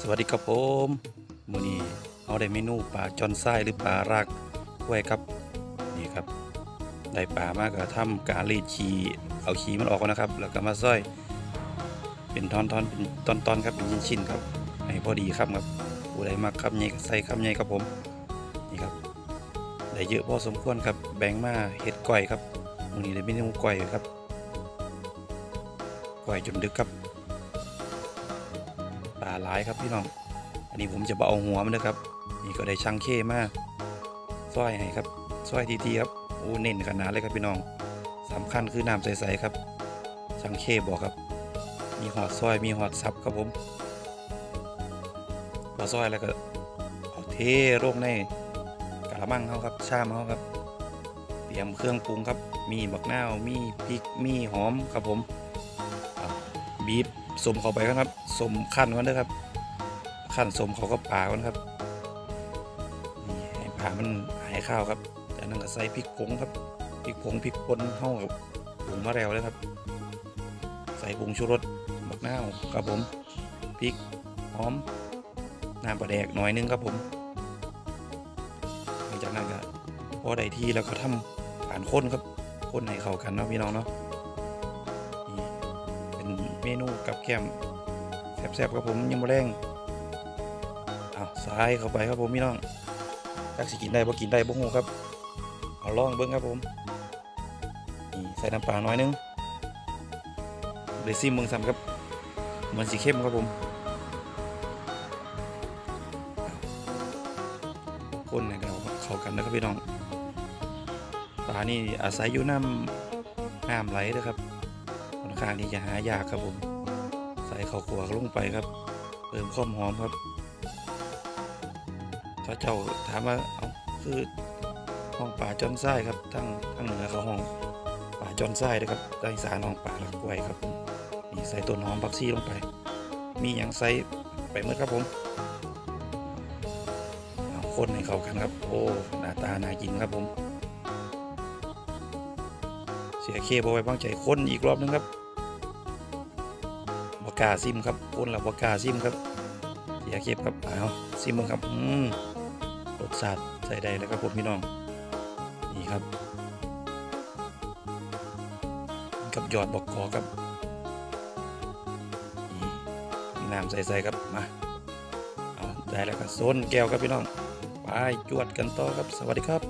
สวัสดีครับผมมือนี้เอาได้เมนูปลาจอนไส้หรือปลารากไว้ครับนี่ครับได้ปลามาก็ทำการรีดขี้เอาขีมันออกนะครับ แล้วก็มาซอย เป็นท่อนๆเป็นตอนๆครับเป็นชิ้นๆครับให้พอดีครับครับผู้ใดมักคำใหญ่ใส่คำใหญ่ครับผมนี่ครับได้เยอะพอสมควรครับแบ่งมาเฮ็ดก้อยครับมือนี้ได้เมนูก้อยครับก้อยจนดึกครับาหลายครับพี่น้อง อันนี้ผมจะเอาหัวมันนะครับ นี่ก็ได้ช่างเข้มาซอยให้ครับซอยทีๆครับโอ้เน้นขนาดเลยครับพี่น้องสำคัญคือน้ำใสๆครับ ช่างเข้บอกครับ มีหอดซอยมีหอดซับครับผมพอซอยแล้วก็เอาเทลงในกระมังเขาครับชามเขาครับ เตรียมเครื่องปรุงครับ มีบักนาวมีพริกมีหอมครับผม บีบสมเข้าไปครับสมขั้นก่อนเด้อครับขั้นสมเขาก็ปลาก่อนครับนี่ให้ปลามันหายข้าวครับจากนั้นก็ใส่พริกผงครับพริกผงพริกป่นเข้ากับผงมะแรวเลยครับ ใส่ผงชูรสบักนาวครับผมพริกหอมน้ำปลาแดกหน่อยนึงครับผมหลังจากนั้นก็พอได้ที่แล้วก็ทำการข้นครับข้นให้เข้ากันเนาะพี่น้องเนาะ เมนูกับแก้มแซ่บๆครับผมยังบ่แรงเอาซ้ายเข้าไปครับผมพี่น้องจักสิกินได้บ่กินได้บ่ฮู้ครับ เอาลองเบิ่งครับผมนี่ใส่น้ำปลาหน่อยนึงเดซิมเมืองซ้ำครับมันสีเข้มครับผมคนในกันเข้ากันนะครับพี่น้องปลานี่อาศัยอยู่น้ำน้ำไหลนะครับ ค่อนข้างที่จะหายากครับผม ใส่ข้าวขัวลงไปครับเติมความหอมครับเขาเจ้าถามว่าเอาคือห้องป่าจอนไส้ครับทั้งทั้งเหนือเขาห้องป่าจอนไส้นะครับทางอีสานห้องป่าลักไว้ครับผมนี่ใส่ต้นหอมผักชีลงไป มีอย่างใส่ไปเมื่อครับผมเอาคนให้เข้ากันครับ โอ้หน้าตาน่ากินครับผม เสียเคบเอาไว้บ้างใจคนอีกรอบนึงครับ กาซิมครับคนละบกาซิมครับเสียเคบครับเอาซิมมึงครับอืมรสชาติใส่ได้แล้วครับผมพี่น้องนี่ครับ กับยอดบกกอครับนี่น้ำใส่ๆครับมาเอาได้แล้วก็โซนแก้วครับพี่น้องไปจวดกันต่อครับสวัสดีครับ